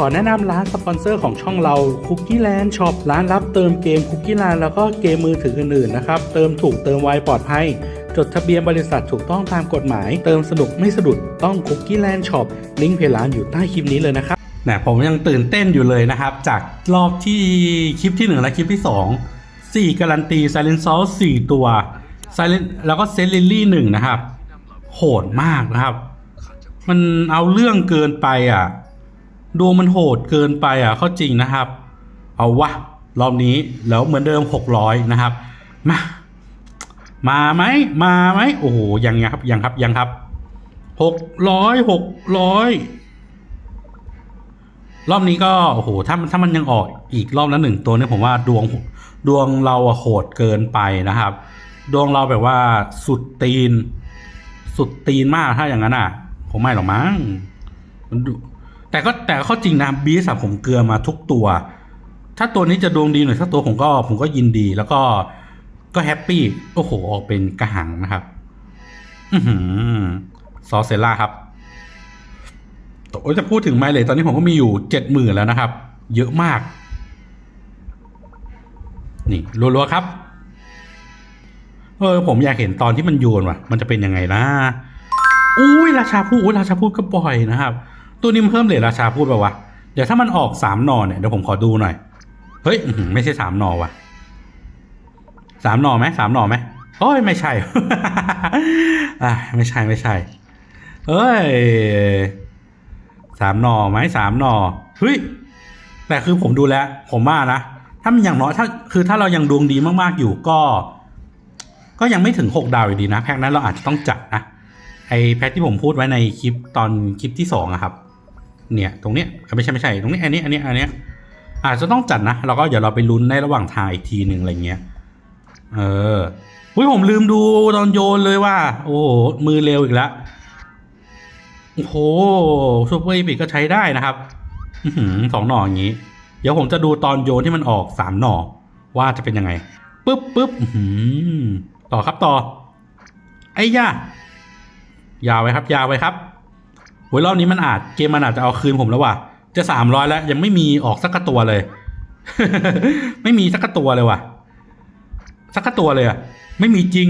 ขอแนะนำร้านสปอนเซอร์ของช่องเรา Cookie Land Shop ร้านรับเติมเกม Cookie Land แล้วก็เกมมือถืออื่นๆนะครับ เติมถูกเติมไวปลอดภัย จดทะเบียนบริษัทถูกต้องตามกฎหมาย เติมสนุกไม่สะดุดต้อง Cookie Land Shop ลิงก์เพจร้านอยู่ใต้คลิปนี้เลยนะครับนะผมยังตื่นเต้นอยู่เลยนะครับ จากรอบที่คลิปที่ 1 และคลิปที่ 2 4 การันตี Silent s a u c e 4ตัว Silent แล้วก็ s e t Lily 1นะครับ โหดมากนะครับ มันเอาเรื่องเกินไปอะ ดวงมันโหดเกินไปอะเข้าจริงนะครับ เอาวะรอบนี้แล้วเหมือนเดิม 600 นะครับ มามาไหมมาไหมโอ้โหยังยังครับยังครับยังครับหกร้อยหกร้อยรอบนี้ก็โอ้โหถ้าถ้ามันยังออกอีกรอบละหนึ่งตัวเนี่ยผมว่าดวงดวงเราอะโหดเกินไปนะครับ ดวงเราแบบว่าสุดตีน สุดตีนมากถ้าอย่างนั้นอะ ผมไม่หรอกมั้งมันดู แต่ก็แต่ข้าจริงนะบีสผมเกลือมาทุกตัว ถ้าตัวนี้จะดวงดีหน่อยสักตัวผมก็ผมก็ยินดีแล้วก็ก็แฮปปี้โอ้โหออกเป็นกระหังนะครับ อือหือซอเซล่าครับโอ้จะพูดถึงไมเลยตอนนี้ผมก็มีอยู่เจ็ดหมื่นแล้วนะครับ เยอะมาก นี่รัวๆครับเออผมอยากเห็นตอนที่มันโยนว่ะ มันจะเป็นยังไงนะ อุ้ยราชาพูดอุ้ยราชาพูดก็บ่อยนะครับ ตัวนี้มันเพิ่มเลยราชาพูดป่าวะ เดี๋ยวถ้ามันออกสามหนอเนี่ยเดี๋ยวผมขอดูหน่อย เฮ้ยไม่ใช่สามหนอว่ะสามหนอไหมสามหนอไหมโอ้ยไม่ใช่ อะไม่ใช่ไม่ใช่ เอ้ยสามหนอไหมสามหนอเฮ้ยแต่คือผมดูแล้วผมว่านะถ้ามันอย่างน้อยถ้าคือถ้าเรายังดวงดีมากๆอยู่ก็ ก็ยังไม่ถึงหกดาวอยู่ดีนะ แพ็คนั้นเราอาจจะต้องจัดนะไอแพ็คที่ผมพูดไว้ในคลิปตอนคลิปที่สองอะครับ เนี่ยตรงเนี้ยไม่ใช่ไม่ใช่ตรงนี้อันนี้อันนี้อันเนี้ยอาจจะต้องจัดนะเราก็เดี๋ยวเราไปลุ้นในระหว่างทางอีกทีหนึ่งอะไรเงี้ยเอออุ้ยผมลืมดูตอนโยนเลยว่า โอ้โหมือเร็วอีกแล้วโอ้โหซูเปอร์อีพิกก็ใช้ได้นะครับอื้อหือสองหน่ออย่างนี้ เดี๋ยวผมจะดูตอนโยนที่มันออกสามหน่อ ว่าจะเป็นยังไงปึ๊บปึ๊บหือต่อครับต่อ ไอ้ย่ายาวไว้ครับ ยาวไว้ครับ โอ้ยรอบนี้มันอาจเกมมันอาจจะเอาคืนผมแล้วว่ะ จะสามร้อยแล้ว ยังไม่มีออกสักตัวเลย ไม่มีสักตัวเลยว่ะ สักตัวเลยอะ ไม่มีจริง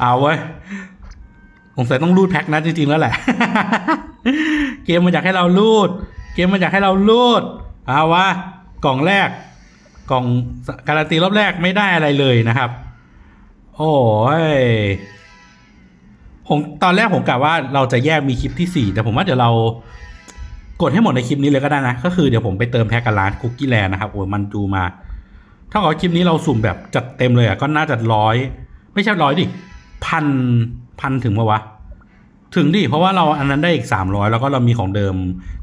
เอาเว้ยสงสัยต้องรูดแพ็คนะจริงๆแล้วแหละ เกมมันอยากให้เรารูด เกมมันอยากให้เรารูดเอาวะกล่องแรก กล่องการันตีรอบแรกไม่ได้อะไรเลยนะครับ โอ้ย ผมตอนแรกผมกะว่าเราจะแยกมีคลิปที่สี่แต่ผมว่าเดี๋ยวเรากดให้หมดในคลิปนี้เลยก็ได้นะ ก็คือเดี๋ยวผมไปเติมแพ็กกับร้านคุกกี้แลนด์นะครับโอ้ยมันดูมา ถ้าเกิดว่าคลิปนี้เราสุ่มแบบจัดเต็มเลยอะก็น่าจะร้อยไม่ใช่ร้อยดิพันพันถึงปะวะ ถึงดิเพราะว่าเราอันนั้นได้อีกสามร้อยแล้วก็เรามีของเดิม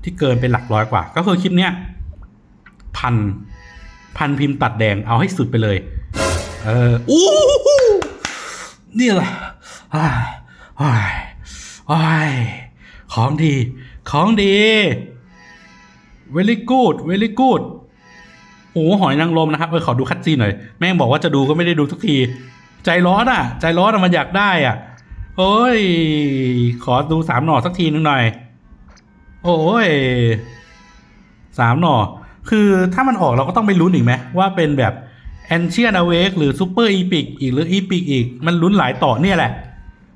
ที่เกินเป็นหลักร้อยกว่า ก็คือคลิปเนี้ยพันพันพิมพ์ตัดแดงเอาให้สุดไปเลย เอออู้หูนี่แหละ อ้ยอ้ยอ้ยของดี ของดี very good very good โอ้โหหอยนางรมนะครับเออขอดูคัดซีนหน่อย แม่งบอกว่าจะดูก็ไม่ได้ดูทุกที ใจร้อนอะ ใจร้อนอะมันอยากได้อะโอ้ย ขอดูสามหน่อสักทีนึงหน่อย โอ้ยสามหน่อ คือถ้ามันออกเราก็ต้องไปลุ้นอีกไหมว่าเป็นแบบแอนเชียน a เวกหรือซูเปอร์อีพิกอีกหรืออีพิกอีก มันลุ้นหลายต่อเนี่ยแหละ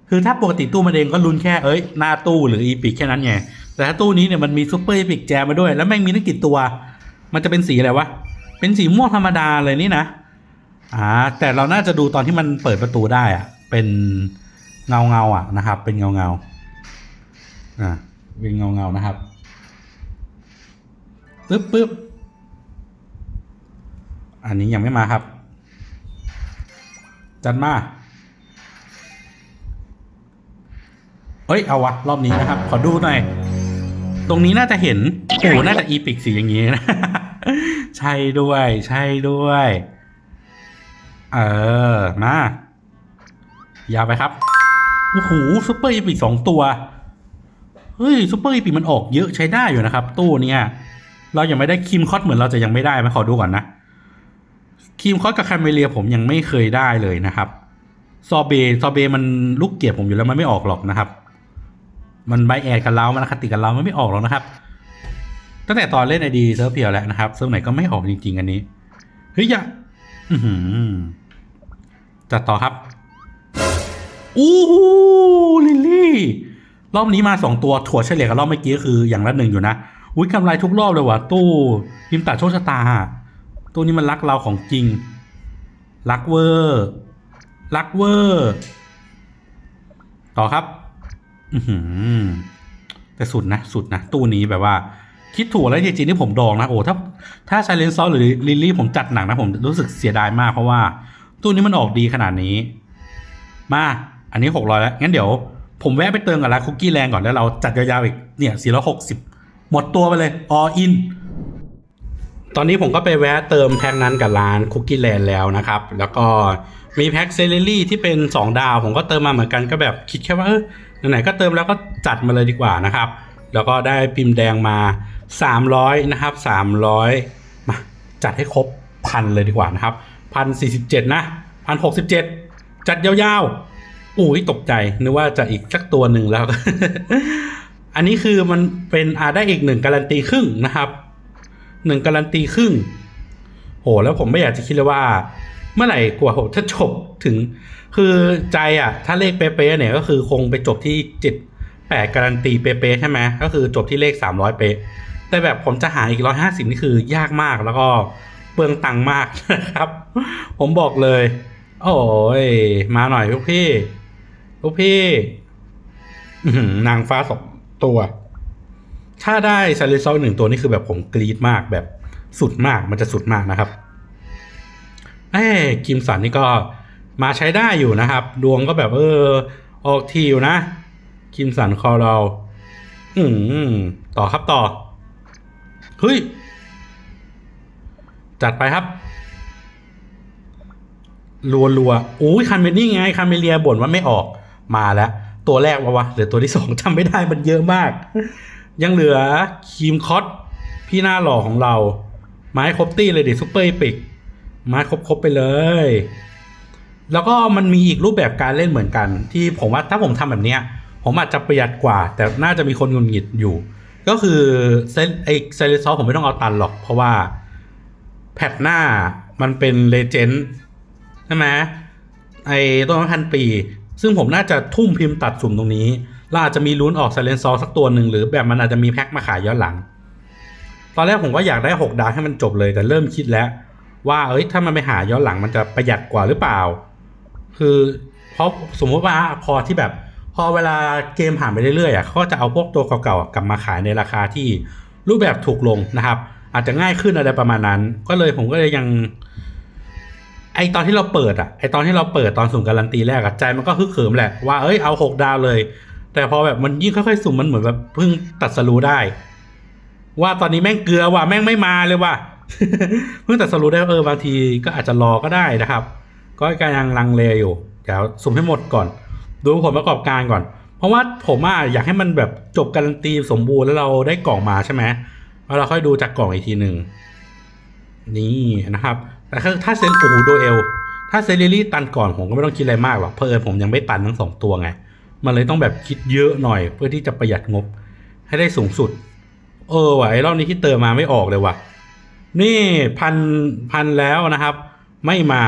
คือถ้าปกติตู้มันเองก็ลุ้นแค่เอ้ยหน้าตู้หรืออีพิกแค่นั้นไงแต่ถ้าตู้นี้เนี่ยมันมีซูเปอร์อีพิกแจมมาด้วย แล้วแม่งมีตั้งกี่ตัว มันจะเป็นสีอะไรวะ เป็นสีม่วงธรรมดาเลยนี่นะอ่าแต่เราน่าจะดูตอนที่มันเปิดประตูได้อะเป็นเงาเงาอะนะครับ เป็นเงาเงาอ่าเป็นเงาเงานะครับปึ๊บปึ๊บอันนี้ยังไม่มาครับ จัดมา เอ้ยเอาวะรอบนี้นะครับ ขอดูหน่อย ตรงนี้น่าจะเห็นโอ้น่าจะอีพิกสีอย่างนี้นะ ใช่ด้วย ใช่ด้วย เออ มายาวไปครับ โอ้โหซูเปอร์อีพิกสองตัว เฮ้ยซูเปอร์อีพิกมันออกเยอะใช้ได้อยู่นะครับ ตู้เนี้ยเรายังไม่ได้คิมคอสเหมือนเราจะยังไม่ได้ไหมขอดูก่อนนะคิมคอสกับคาเมเลียผมยังไม่เคยได้เลยนะครับ ซอเบซอเบมันลูกเกียบผมอยู่แล้วมันไม่ออกหรอกนะครับ มันใบแอดกับเรามันอคติกับเรามันไม่ออกหรอกนะครับ ตั้งแต่ตอนเล่นไอดีเซิร์ฟเพียวแล้วนะครับเซิร์ฟไหนก็ไม่ออกจริง ๆ อันนี้เฮ้ยอย่าจัดต่อครับอู้หูลิลลี่ รอบนี้มาสองตัวถั่วเฉลี่ยกับรอบเมื่อกี้คืออย่างละหนึ่งอยู่นะอุ้ยกำไรทุกรอบเลยว่ะตู้พิมพ์ตัดโชคชะตาตู้นี้มันรักเราของจริง รักเวอร์ รักเวอร์ ต่อครับ แต่สุดนะ สุดนะ ตู้นี้แบบว่า คิดถูกแล้วจริงๆที่ผมดองนะโอ้ถ้า ถ้าไซเลนซอหรือลิลลี่ผมจัดหนักนะ ผมรู้สึกเสียดายมากเพราะว่า ตู้นี้มันออกดีขนาดนี้ มา อันนี้หกร้อยแล้ว งั้นเดี๋ยว ผมแวะไปเติมกับร้านคุกกี้แรงก่อนแล้วเราจัดยาวๆอีกเนี่ยสี่ร้อยหกสิบหมดตัวไปเลย all in ตอนนี้ผมก็ไปแวะเติมแพ็คนั้นกับร้านคุกกี้แลนด์แล้วนะครับ แล้วก็มีแพ็คเซเลรี่ที่เป็น 2 ดาว ผมก็เติมมาเหมือนกันก็แบบคิดแค่ว่าเออ ไหนๆก็เติมแล้วก็จัดมาเลยดีกว่านะครับ แล้วก็ได้พิมพ์แดงมา 300 นะครับ 300 มาจัดให้ครบพันเลยดีกว่านะครับพันสี่สิบเจ็ดนะพันหกสิบเจ็ดจัดยาวๆอุ้ยตกใจนึกว่าจะอีกสักตัวหนึ่งแล้ว อันนี้คือมันเป็นอาได้อีกหนึ่งการันตีครึ่งนะครับหนึ่งการันตีครึ่งโหแล้วผมไม่อยากจะคิดเลยว่า เมื่อไหร่กว่าผมจะจบถึง คือใจอะ ถ้าเลขเป๊ะๆเนี่ยก็คือคงไปจบที่เจ็ดแปดการันตีเป๊ะๆใช่ไหมก็คือจบที่เลขสามร้อยเป๊ะแต่แบบผมจะหาอีกร้อยห้าสิบนี่คือยากมากแล้วก็เปลืองตังค์มากนะครับ ผมบอกเลย โอ้ยมาหน่อยลูกพี่ลูกพี่นางฟ้าสองตัว ถ้าได้ซาลิซอลหนึ่งตัวนี่คือแบบผมกรี๊ดมากแบบสุดมากมันจะสุดมากนะครับเอ้กิมสันนี่ก็ มาใช้ได้อยู่นะครับ ดวงก็แบบเออ ออกทีอยู่นะกิมสันคอเรา อืมต่อครับต่อ เฮ้ย จัดไปครับรัวรัวอุ้ยคันเมนี่ไง คันเมเลียบ่นว่าไม่ออกมาแล้ว ตัวแรกวะวะเหลือตัวที่สองจำไม่ได้มันเยอะมาก ยังเหลือคีมคอตพี่หน้าหล่อของเรา ไม้ครบตี้เลยดิซุปเปอร์ปิก ไม้ครบๆไปเลย แล้วก็มันมีอีกรูปแบบการเล่นเหมือนกัน ที่ผมว่าถ้าผมทำแบบเนี้ย ผมอาจจะประหยัดกว่า แต่น่าจะมีคนหงุนหงิดอยู่ ก็คือเซนไอเซเลซอผมไม่ต้องเอาตันหรอก เพราะว่าแพทหน้ามันเป็นเลเจนด์ใช่ไหมไอต้นพันปี ซึ่งผมน่าจะทุ่มพิมพ์ตัดสุ่มตรงนี้ล้วอาจจะมีลุ้นออกไซเลนซอสักตัวหนึ่งหรือแบบมันอาจจะมีแพ็คมาขายย้อนหลัง ตอนแรกผมก็อยากได้ 6 ดาวให้มันจบเลยแต่เริ่มคิดแล้ว ว่าเอ้ยถ้ามันไปหาย้อนหลังมันจะประหยัดกว่าหรือเปล่า คือเพราะสมมติว่าพอที่แบบ พอเวลาเกมผ่านไปเรื่อยๆอะเขาก็จะเอาพวกตัวเก่าๆกลับมาขายในราคาที่รูปแบบถูกลงนะครับ อาจจะง่ายขึ้นอะไรประมาณนั้น ก็เลยผมก็เลยยัง ไอตอนที่เราเปิดอะไอตอนที่เราเปิดตอนสุ่มการันตีแรกอะใจมันก็ฮึกเหิมแหละว่าเอ้ยเอาหกดาวเลย แต่พอแบบมันยิ่งค่อยๆสุ่มมันเหมือนแบบเพิ่งตัดสรู้ได้ ว่าตอนนี้แม่งเกลือว่ะแม่งไม่มาเลยว่ะเพิ่งตัดสรู้ได้เออบางทีก็อาจจะรอก็ได้นะครับ ก็กำลังลังเลอยู่เดี๋ยวสุ่มให้หมดก่อน ดูผลประกอบการก่อน เพราะว่าผมอะอยากให้มันแบบจบการันตีสมบูรณ์แล้วเราได้กล่องมาใช่ไหมแล้วเราค่อยดูจากกล่องอีกทีหนึ่งนี่นะครับแต่ถ้าถ้าเซนโอ้โหโดเอลถ้าเซรีรี่ตันก่อนผมก็ไม่ต้องคิดอะไรมากหรอกเพราะเอิญผมยังไม่ตันทั้งสองตัวไง มันเลยต้องแบบคิดเยอะหน่อย เพื่อที่จะประหยัดงบให้ได้สูงสุด เออว่ะไอ้รอบนี้ที่เติมมาไม่ออกเลยว่ะ นี่พันพันแล้วนะครับ ไม่มา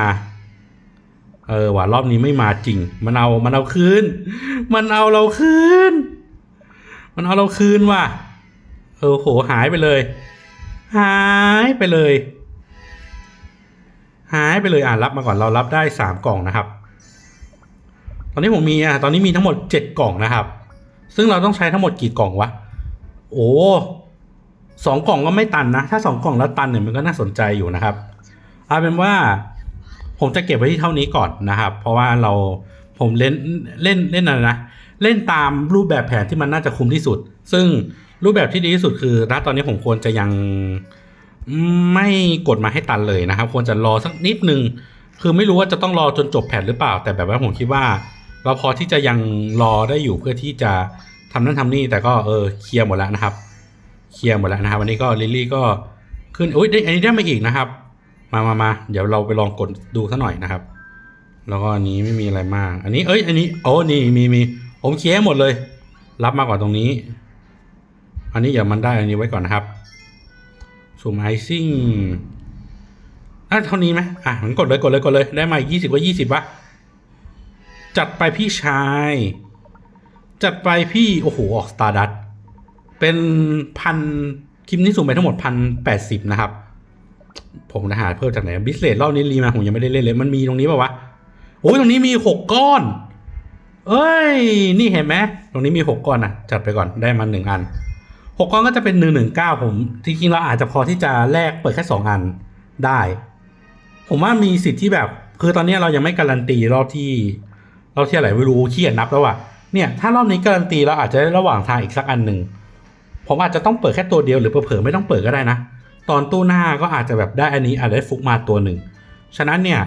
เออว่ะรอบนี้ไม่มาจริง มันเอามันเอาคืน มันเอาเราคืน มันเอาเราคืนว่ะ เออโหหายไปเลย หายไปเลย หายไปเลยอ่านรับมาก่อนเรารับได้สามกล่องนะครับ ตอนนี้ผมมีอะตอนนี้มีทั้งหมดเจ็ดกล่องนะครับ ซึ่งเราต้องใช้ทั้งหมดกี่กล่องวะ โอ้สองกล่องก็ไม่ตันนะ ถ้าสองกล่องแล้วตันเนี่ยมันก็น่าสนใจอยู่นะครับเอาเป็นว่า ผมจะเก็บไว้ที่เท่านี้ก่อนนะครับ เพราะว่าเราผมเล่นเล่นเล่นอะไรนะ เล่นตามรูปแบบแผนที่มันน่าจะคุ้มที่สุด ซึ่งรูปแบบที่ดีที่สุดคือณตอนนี้ผมควรจะยังไม่กดมาให้ตันเลยนะครับ ควรจะรอสักนิดนึง คือไม่รู้ว่าจะต้องรอจนจบแผนหรือเปล่า แต่แบบว่าผมคิดว่า เราพอที่จะยังรอได้อยู่เพื่อที่จะทำนั่นทำนี่ แต่ก็เออเคลียร์หมดแล้วนะครับ เคลียร์หมดแล้วนะครับวันนี้ก็ลิลลี่ก็ขึ้นอุ้ยได้อันนี้ได้มาอีกนะครับ มามามาเดี๋ยวเราไปลองกดดูซะหน่อยนะครับ แล้วก็อันนี้ไม่มีอะไรมาก อันนี้เอ้ย อันนี้โอ้นี่มีมีผมเคลียร์หมดเลย รับมาก่อนตรงนี้ อันนี้อย่ามันได้อันนี้ไว้ก่อนนะครับสุ่มไอซิ่งอะเท่านี้ไหมอะงั้นกดเลยกดเลยกดเลยได้มายี่สิบว่ายี่สิบวะจัดไปพี่ชาย จัดไปพี่โอ้โหออกสตาร์ดัตเป็นพันคลิปนี้สุ่มไปทั้งหมดพันแปดสิบนะครับ ผมจะหาเพิ่มจากไหนบิสเลตรอบนี้รีมาผมยังไม่ได้เล่นเลย มันมีตรงนี้ป่าวะโอ้ยตรงนี้มีหกก้อน เอ้ย นี่เห็นไหมตรงนี้มีหกก้อนอะจัดไปก่อนได้มาหนึ่งอันหกก้อนก็จะเป็นหนึ่งหนึ่งเก้าผมจริงๆเราอาจจะพอที่จะแลกเปิดแค่สองอันได้ ผมว่ามีสิทธิ์ที่แบบ คือตอนนี้เรายังไม่การันตีรอบที่รอบที่อะไรไม่รู้ขี้เกียจนับแล้วว่ะเนี่ยถ้ารอบนี้การันตีเราอาจจะได้ระหว่างทางอีกสักอันหนึ่งผมอาจจะต้องเปิดแค่ตัวเดียวหรือเผลอไม่ต้องเปิดก็ได้นะ ตอนตู้หน้าก็อาจจะแบบได้อันนี้อาจจะได้ฟุกมาตัวหนึ่ง ฉะนั้นเนี่ย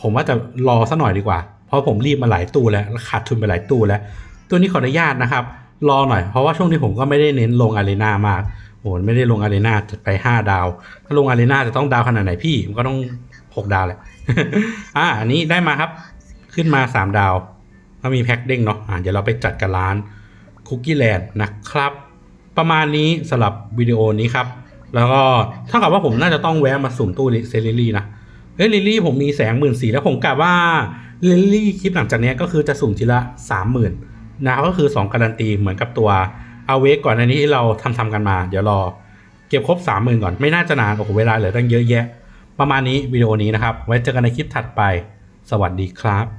ผมว่าจะรอสัหน่อยดีกว่า เพราะผมรีบมาหลายตู้แล้วขาดทุนไปหลายตู้แล้ว ตัวนี้ขออนุญาตนะครับ รอหน่อยเพราะว่าช่วงนี้ผมก็ไม่ได้เน้นลงอารีนามากโอ้โหไม่ได้ลงอารีนาจะไปห้าดาว ถ้าลงอารีนาจะต้องดาวขนาดไหนพี่ มันก็ต้องหกดาวแหละอ่าอันนี้ได้มาครับ ขึ้นมาสามดาวก็มีแพ็คเด้งเนาะอ่าเดี๋ยวเราไปจัดกับร้านคุกกี้แลนด์นะครับ ประมาณนี้สำหรับวิดีโอนี้ครับ แล้วก็เท่ากับว่าผมน่าจะต้องแวะมาสุ่มตู้เซริลี่นะเฮ้ยลิลี่ผมมีแสงหมื่นสี่แล้วผมกะว่าลิลี่คลิปหลังจากนี้ก็คือจะสุ่มทีละสามหมื่นนะครับก็คือ2การันตีเหมือนกับตัวเอาเวกก่อนอันนี้ที่เราทำทำกันมา เดี๋ยวรอเก็บครบสามหมื่นก่อนไม่น่าจะนานโอ้โหเวลาเหลือตั้งเยอะแยะ ประมาณนี้วิดีโอนี้นะครับ ไว้เจอกันในคลิปถัดไป สวัสดีครับ